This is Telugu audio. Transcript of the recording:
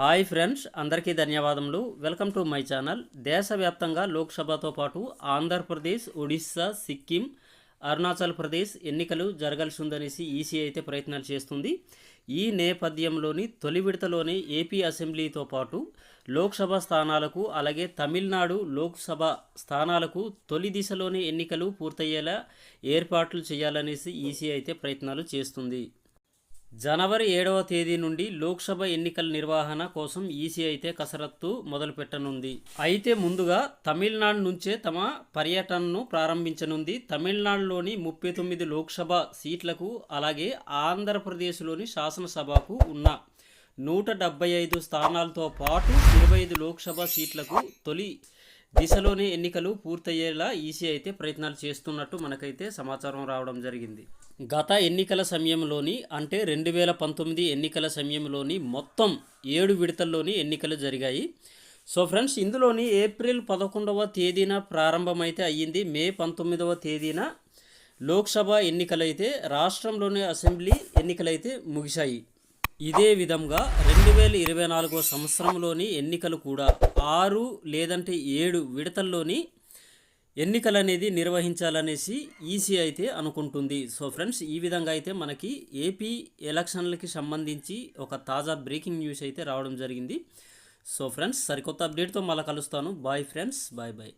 హాయ్ ఫ్రెండ్స్ అందరికీ ధన్యవాదములు. Welcome to my channel. దేశవ్యాప్తంగా లోక్సభతో పాటు ఆంధ్రప్రదేశ్ ఒడిస్సా సిక్కిం అరుణాచల్ ప్రదేశ్ ఎన్నికలు జరగాల్సి ఉందనేసి ఈసీ అయితే ప్రయత్నాలు చేస్తుంది. ఈ నేపథ్యంలోని తొలి విడతలోనే ఏపీ అసెంబ్లీతో పాటు లోక్సభ స్థానాలకు అలాగే తమిళనాడు లోక్సభ స్థానాలకు తొలి దిశలోనే ఎన్నికలు పూర్తయ్యేలా ఏర్పాట్లు చేయాలనేసి ఈసీ అయితే ప్రయత్నాలు చేస్తుంది. జనవరి ఏడవ తేదీ నుండి లోక్సభ ఎన్నికల నిర్వహణ కోసం ఈసీ అయితే కసరత్తు మొదలుపెట్టనుంది. అయితే ముందుగా తమిళనాడు నుంచే తమ పర్యటనను ప్రారంభించనుంది. తమిళనాడులోని ముప్పై తొమ్మిది లోక్సభ సీట్లకు అలాగే ఆంధ్రప్రదేశ్లోని శాసనసభకు ఉన్న నూట డెబ్బై ఐదు స్థానాలతో పాటు ఇరవై ఐదు లోక్సభ సీట్లకు తొలి దిశలోనే ఎన్నికలు పూర్తయ్యేలా ఈసీ అయితే ప్రయత్నాలు చేస్తున్నట్టు మనకైతే సమాచారం రావడం జరిగింది. గత ఎన్నికల సమయంలోని అంటే రెండు వేల పంతొమ్మిది ఎన్నికల సమయంలోని మొత్తం ఏడు విడతల్లోని ఎన్నికలు జరిగాయి. సో ఫ్రెండ్స్ ఇందులోని ఏప్రిల్ పదకొండవ తేదీన ప్రారంభమైతే అయ్యింది. మే పంతొమ్మిదవ తేదీన లోక్సభ ఎన్నికలైతే రాష్ట్రంలోని అసెంబ్లీ ఎన్నికలైతే ముగిశాయి. ఇదే విధంగా రెండు వేల ఇరవై నాలుగో సంవత్సరంలోని ఎన్నికలు కూడా ఆరు లేదంటే ఏడు విడతల్లోని ఎన్నికలు అనేది నిర్వహించాలనేసి ఈసీ అయితే అనుకుంటుంది. సో ఫ్రెండ్స్ ఈ విధంగా అయితే మనకి ఏపీ ఎలక్షన్లకి సంబంధించి ఒక తాజా బ్రేకింగ్ న్యూస్ అయితే రావడం జరిగింది. సో ఫ్రెండ్స్ సరికొత్త అప్డేట్తో మళ్ళీ కలుస్తాను. Bye friends bye bye.